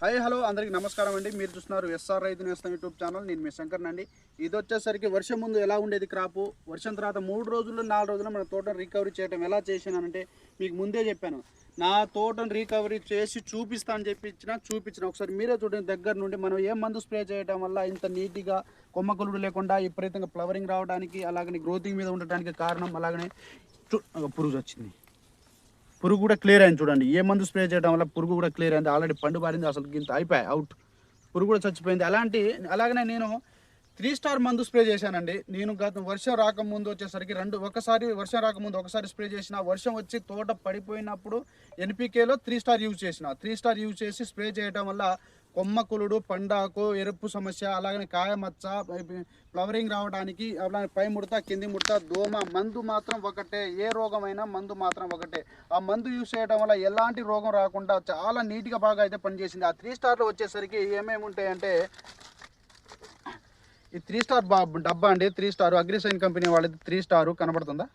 Hi hello అందరికీ నమస్కారం అండి. మీరు చూస్తున్నారు ఎస్ఆర్ రైతు నేస్తం యూట్యూబ్ ఛానల్. నేను మీ శంకర్ అండి ఇది వచ్చేసరికి వర్షం ముందు ఎలా ఉండేది క్రాపు? వర్షం తర్వాత మూడు రోజులు నాలుగు రోజులు మన తోటను రికవరీ చేయడం ఎలా చేసానంటే మీకు ముందే చెప్పాను. నా తోటను రికవరీ చేసి చూపిస్తా అని చెప్పి చూపించిన ఒకసారి మీరే చూడండి దగ్గర నుండి మనం ఏ మందు స్ప్రే చేయడం వల్ల ఇంత నీట్గా కొమ్మకులుడు లేకుండా విపరీతంగా ఫ్లవరింగ్ రావడానికి అలాగనే గ్రోతింగ్ మీద ఉండటానికి కారణం అలాగనే పురుగు వచ్చింది. పురుగు కూడా క్లియర్ అయింది చూడండి. ఏ మందు స్ప్రే చేయడం వల్ల పురుగు కూడా క్లియర్ అయింది. ఆల్రెడీ పండు పారింది అసలు ఇంత అయిపోయి అవుట్ పురుగు కూడా చచ్చిపోయింది. అలాంటి అలాగనే నేను త్రీ స్టార్ మందు స్ప్రే చేశానండి. నేను గత వర్షం రాకముందు వచ్చేసరికి రెండు ఒకసారి వర్షం రాకముందు ఒకసారి స్ప్రే చేసిన వర్షం వచ్చి తోట పడిపోయినప్పుడు ఎన్పికేలో త్రీ స్టార్ యూజ్ చేసిన. త్రీ స్టార్ యూజ్ చేసి స్ప్రే చేయడం వల్ల కొమ్మకులుడు పండాకు ఎరుపు సమస్య అలాగనే కాయ మచ్చ ఫ్లవరింగ్ రావడానికి అలాగే పై ముడత కింది ముడత దోమ మందు మాత్రం ఒకటే. ఏ రోగమైనా మందు మాత్రం ఒకటే. ఆ మందు యూజ్ చేయడం వల్ల ఎలాంటి రోగం రాకుండా చాలా నీట్గా బాగా అయితే పనిచేసింది. ఆ త్రీ స్టార్లో వచ్చేసరికి ఏమేమి ఉంటాయంటే ఈ త్రీ స్టార్ బా డబ్బా అండి త్రీ స్టార్. అగ్రిసైన్ కంపెనీ వాళ్ళది త్రీ స్టారు. కనబడుతుందా?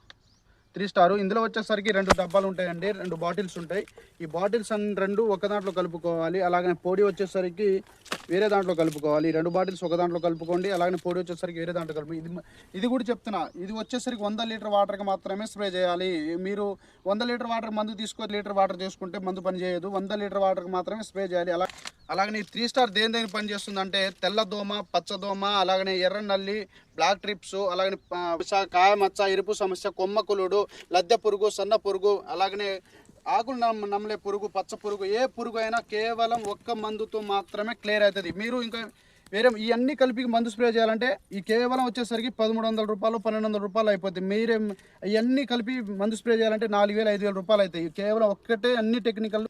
Three star. ఇందులో వచ్చేసరికి రెండు డబ్బాలు ఉంటాయండి రెండు బాటిల్స్ ఉంటాయి. ఈ బాటిల్స్ అన్ని రెండు ఒక దాంట్లో కలుపుకోవాలి. అలాగనే పొడి వచ్చేసరికి వేరే దాంట్లో కలుపుకోవాలి. రెండు బాటిల్స్ ఒక దాంట్లో కలుపుకోండి. అలాగనే పొడి వచ్చేసరికి వేరే దాంట్లో కలుపు ఇది ఇది కూడా చెప్తున్నా. ఇది వచ్చేసరికి వంద లీటర్ వాటర్కి మాత్రమే స్ప్రే చేయాలి. మీరు వంద లీటర్ వాటర్ మందు తీసుకొని లీటర్ వాటర్ చేసుకుంటే మందు పని చేయదు వంద లీటర్ వాటర్కి మాత్రమే స్ప్రే చేయాలి. అలా అలాగనే ఈ త్రీ స్టార్ దేని దేని పని చేస్తుందంటే తెల్ల దోమ అలాగనే ఎర్ర నల్లి బ్లాక్ ట్రిప్స్ అలాగనే కాయమచ్చ కాయ మచ్చ ఎరుపు సమస్య కొమ్మ కులుడు లద్దె పురుగు సన్న పురుగు అలాగనే ఆకులు నమ్ నమ్మలే పురుగు పచ్చ పురుగు ఏ పురుగు అయినా కేవలం ఒక్క మందుతో మాత్రమే క్లియర్ అవుతుంది. మీరు ఇంకా వేరే ఇవన్నీ కలిపి మందు స్ప్రే చేయాలంటే ఈ కేవలం వచ్చేసరికి పదమూడు వందల రూపాయలు పన్నెండు వందల రూపాయలు అయిపోతుంది మీరే ఇవన్నీ కలిపి మందు స్ప్రే చేయాలంటే నాలుగు వేలు ఐదు వేల రూపాయలు అవుతాయి. కేవలం ఒక్కటే అన్ని టెక్నికల్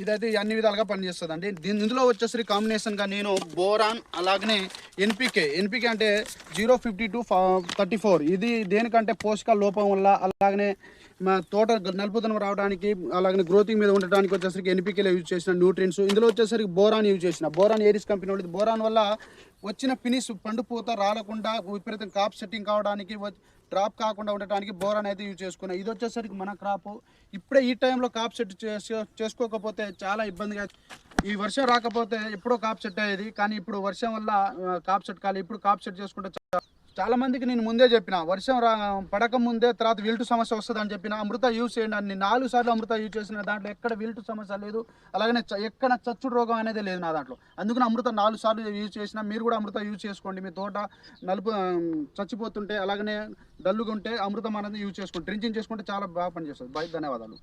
ఇదైతే అన్ని విధాలుగా పనిచేస్తుంది అండి దీని ఇందులో వచ్చేసరికి కాంబినేషన్గా నేను బోరాన్ అలాగనే ఎన్పికే. ఎన్పికే అంటే zero fifty two thirty four. ఇది దేనికంటే పోషకాల లోపం వల్ల అలాగనే మా తోట నలుపుదనం రావడానికి అలాగనే గ్రోతింగ్ మీద ఉండడానికి వచ్చేసరికి ఎన్పికేలో యూజ్ చేసిన న్యూట్రియన్స్. ఇందులో వచ్చేసరికి బోరాన్ యూజ్ చేసిన. బోరాన్ ఏరిస్ కంపెనీ వాళ్ళది. బోరాన్ వల్ల వచ్చిన ఫినిష్ పండు పూత రాలకుండా విపరీతం కాప్ సెట్టింగ్ కావడానికి డ్రాప్ కాకుండా ఉండటానికి బోరాన్ అయితే యూజ్ చేసుకున్నాం. ఇది వచ్చేసరికి మన క్రాప్ ఇప్పుడే ఈ టైంలో కాప్ సెట్ చేసు- చేసుకోకపోతే చాలా ఇబ్బందిగా ఈ వర్షం రాకపోతే ఎప్పుడో కాప్ సెట్ అయ్యేది. కానీ ఇప్పుడు వర్షం వల్ల కాప్ సెట్ కాలి. ఇప్పుడు కాప్ సెట్ చేసుకుంటే చాలా మందికి నేను ముందే చెప్పిన వర్షం రా పడక ముందే తర్వాత విల్టు సమస్య వస్తుంది అని చెప్పిన అమృత యూజ్ చేయండి అని నాలుగు సార్లు అమృత యూజ్ చేసిన దాంట్లో ఎక్కడ విల్టు సమస్య లేదు అలాగనే ఎక్కడ చచ్చుడు రోగం అనేది లేదు నా దాంట్లో. అందుకని అమృత నాలుగు సార్లు యూజ్ చేసిన మీరు కూడా అమృత యూజ్ చేసుకోండి. మీ తోట నలుపు చచ్చిపోతుంటే అలాగనే డల్లుగా ఉంటే అమృతం అనేది యూజ్ చేసుకోండి. డ్రింకింగ్ చేసుకుంటే చాలా బాగా పనిచేస్తుంది. బాయ్ ధన్యవాదాలు.